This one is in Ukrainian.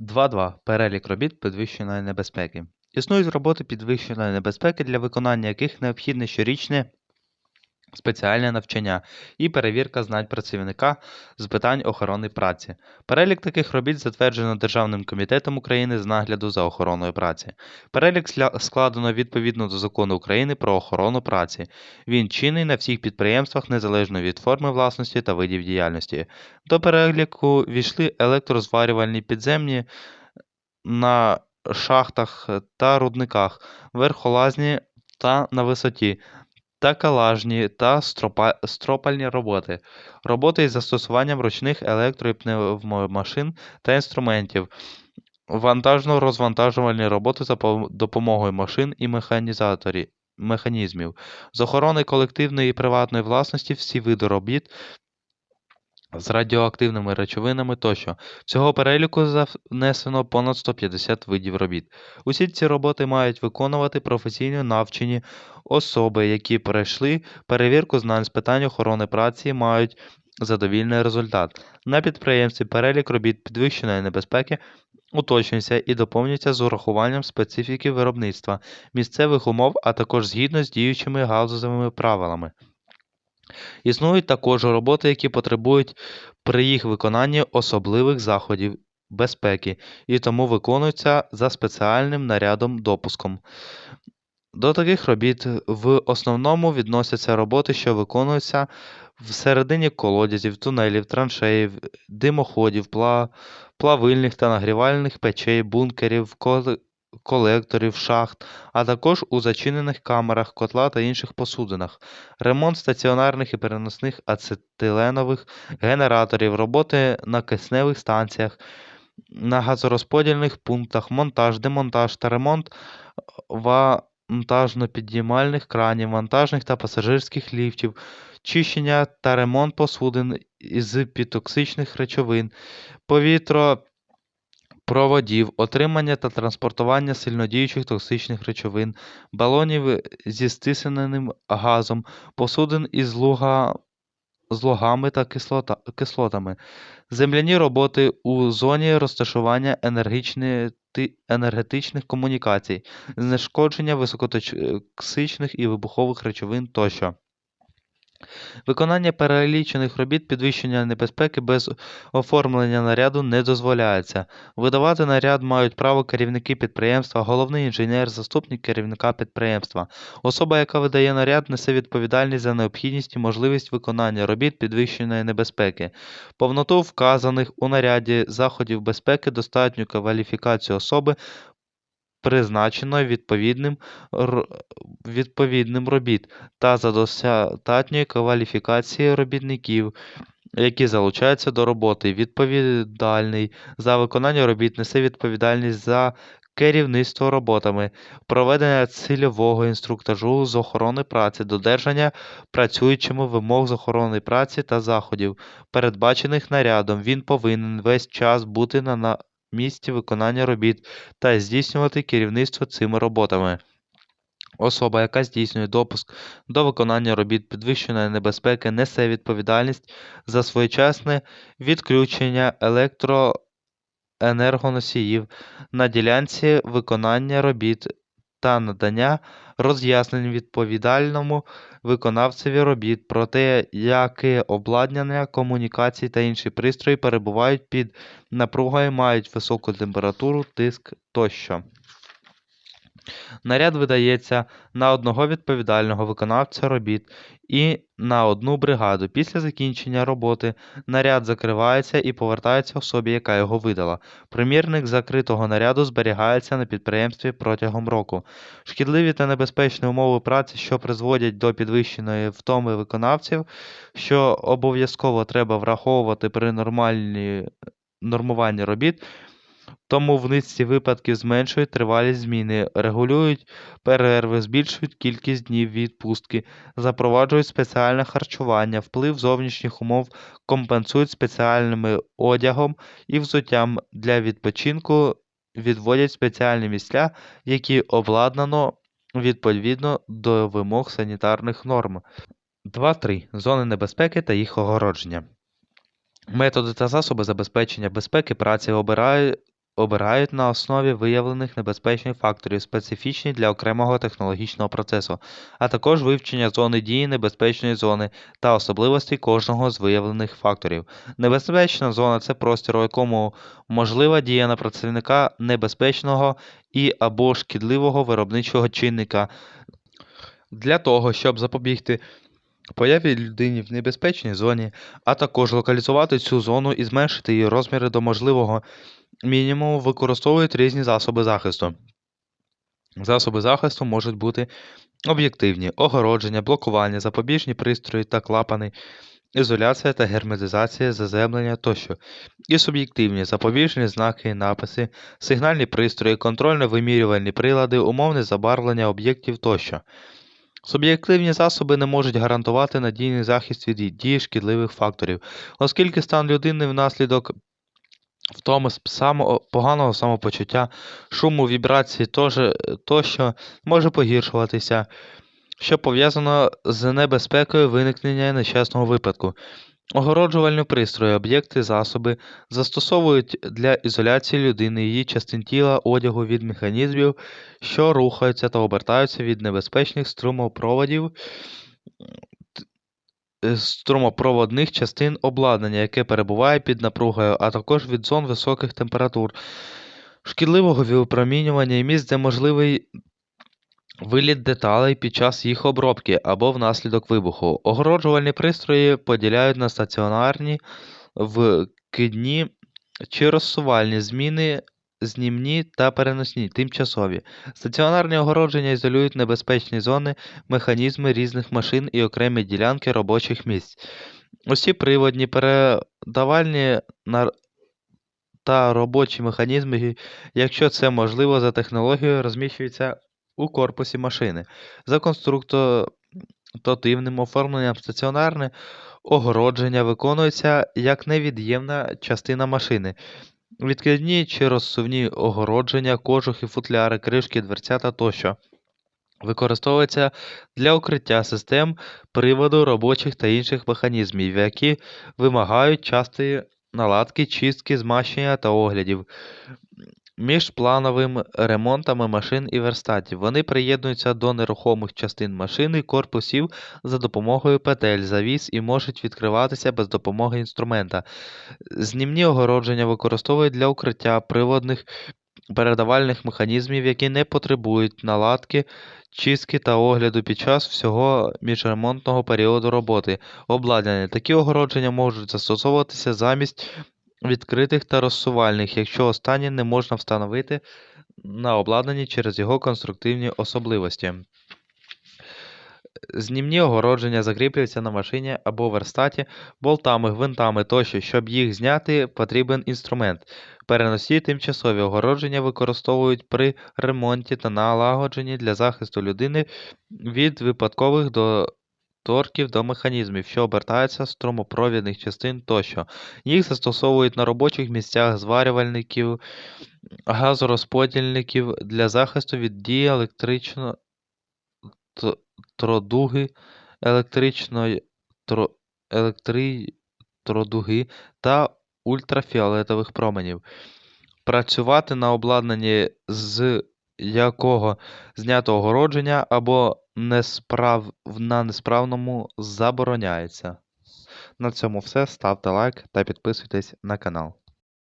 2.2. Перелік робіт підвищеної небезпеки. Існують роботи підвищеної небезпеки, для виконання яких необхідне щорічне спеціальне навчання і перевірка знань працівника з питань охорони праці. Перелік таких робіт затверджено Державним комітетом України з нагляду за охороною праці. Перелік складено відповідно до Закону України про охорону праці. Він чинний на всіх підприємствах незалежно від форми власності та видів діяльності. До переліку війшли електрозварювальні підземні на шахтах та рудниках, верхолазні та на висоті, та стропа- стропальні роботи, роботи із застосуванням ручних електро- і пневмомашин та інструментів, вантажно-розвантажувальні роботи за допомогою машин і механізаторів. механізмів, з охорони колективної і приватної власності всі види робіт з радіоактивними речовинами тощо. Всього переліку внесено понад 150 видів робіт. Усі ці роботи мають виконувати професійно навчені особи, які пройшли перевірку знань з питань охорони праці мають задовільний результат. На підприємстві перелік робіт підвищеної небезпеки уточнюється і доповнюється з урахуванням специфіки виробництва, місцевих умов, а також згідно з діючими галузевими правилами. Існують також роботи, які потребують при їх виконанні особливих заходів безпеки і тому виконуються за спеціальним нарядом допуском. До таких робіт в основному відносяться роботи, що виконуються всередині колодязів, тунелів, траншеїв, димоходів, плавильних та нагрівальних печей, бункерів, колекторів, шахт, а також у зачинених камерах котла та інших посудинах, ремонт стаціонарних і переносних ацетиленових генераторів, роботи на кисневих станціях, на газорозподільних пунктах, монтаж, демонтаж та ремонт вантажно-підіймальних кранів, вантажних та пасажирських ліфтів, чищення та ремонт посудин із підтоксичних речовин, повітропроводів, отримання та транспортування сильнодіючих токсичних речовин, балонів зі стисненим газом, посудин із луга... з лугами та кислота... кислотами, земляні роботи у зоні розташування енергетичних комунікацій, знешкодження високотоксичних і вибухових речовин тощо. Виконання перелічених робіт підвищення небезпеки без оформлення наряду не дозволяється. Видавати наряд мають право керівники підприємства, головний інженер, заступник керівника підприємства. Особа, яка видає наряд, несе відповідальність за необхідність і можливість виконання робіт підвищеної небезпеки. Повноту вказаних у наряді заходів безпеки, достатню кваліфікацію особи, відповідним, відповідним робіт та за достатньої кваліфікації робітників, які залучаються до роботи. Відповідальний за виконання робіт несе відповідальність за керівництво роботами, проведення цільового інструктажу з охорони праці, додержання працюючими вимог з охорони праці та заходів, передбачених нарядом. Він повинен весь час бути на на місці виконання робіт та здійснювати керівництво цими роботами. Особа, яка здійснює допуск до виконання робіт підвищеної небезпеки, несе відповідальність за своєчасне відключення електроенергоносіїв на ділянці виконання робіт та надання роз'яснень відповідальному виконавцеві робіт про те, яке обладнання, комунікації та інші пристрої перебувають під напругою, мають високу температуру, тиск тощо. Наряд видається на одного відповідального виконавця робіт і на одну бригаду. Після закінчення роботи наряд закривається і повертається особі, яка його видала. Примірник закритого наряду зберігається на підприємстві протягом року. Шкідливі та небезпечні умови праці, що призводять до підвищеної втоми виконавців, що обов'язково треба враховувати при нормальній нормуванні робіт, тому в низці випадків зменшують тривалість зміни, регулюють перерви, збільшують кількість днів відпустки, запроваджують спеціальне харчування, вплив зовнішніх умов компенсують спеціальним одягом і взуттям для відпочинку, відводять спеціальні місця, які обладнано відповідно до вимог санітарних норм. 2.3. Зони небезпеки та їх огородження. Методи та засоби забезпечення безпеки праці обирає- обирають на основі виявлених небезпечних факторів, специфічні для окремого технологічного процесу, а також вивчення зони дії небезпечної зони та особливостей кожного з виявлених факторів. Небезпечна зона це простір, у якому можлива дія на працівника небезпечного і або шкідливого виробничого чинника. Для того, щоб запобігти появі людині в небезпечній зоні, а також локалізувати цю зону і зменшити її розміри до можливого мінімуму, використовують різні засоби захисту. Засоби захисту можуть бути об'єктивні, огородження, блокування, запобіжні пристрої та клапани, ізоляція та герметизація, заземлення тощо, і суб'єктивні запобіжні знаки і написи, сигнальні пристрої, контрольно-вимірювальні прилади, умовне забарвлення об'єктів тощо. Суб'єктивні засоби не можуть гарантувати надійний захист від дії шкідливих факторів, оскільки стан людини внаслідок втоми само, поганого самопочуття, шуму, вібрації тоже- тощо може погіршуватися, що пов'язано з небезпекою виникнення нещасного випадку. Огороджувальні пристрої, об'єкти, засоби застосовують для ізоляції людини, її частин тіла, одягу від механізмів, що рухаються та обертаються від небезпечних струмопроводів, е, струмопроводних частин обладнання, яке перебуває під напругою, а також від зон високих температур, шкідливого випромінювання і місць, де можливий виліт деталей під час їх обробки або внаслідок вибуху. Огороджувальні пристрої поділяють на стаціонарні, вкидні чи розсувальні зміни. Знімні та переносні, тимчасові. Стаціонарні огородження ізолюють небезпечні зони, механізми різних машин і окремі ділянки робочих місць. Усі приводні, передавальні та робочі механізми, якщо це можливо за технологією, розміщуються у корпусі машини. За конструктивним оформленням стаціонарне огородження виконується як невід'ємна частина машини. Відкидні чи розсувні огородження, кожухи, футляри, кришки, дверцята тощо. Використовується для укриття систем приводу робочих та інших механізмів, які вимагають частої наладки, чистки, змащення та оглядів. Між плановими ремонтами машин і верстатів вони приєднуються до нерухомих частин машини, корпусів за допомогою петель, завіс і можуть відкриватися без допомоги інструмента. Знімні огородження використовують для укриття приводних передавальних механізмів, які не потребують наладки, чистки та огляду під час всього міжремонтного періоду роботи. Обладнання. Такі огородження можуть застосовуватися замість відкритих та розсувальних, якщо останні не можна встановити на обладнанні через його конструктивні особливості. Знімні огородження закріплюються на машині або верстаті болтами, гвинтами тощо. Щоб їх зняти, потрібен інструмент. Переносні тимчасові огородження використовують при ремонті та налагодженні для захисту людини від випадкових доторків до механізмів, що обертаються, струмопровідних частин тощо. Їх застосовують на робочих місцях зварювальників, газорозподільників для захисту від дії електрично тродуги, електричної тро- електродуги та ультрафіолетових променів. Працювати на обладнанні, з якого знято огородження або. На несправному забороняється. На цьому все. Ставте лайк та підписуйтесь на канал.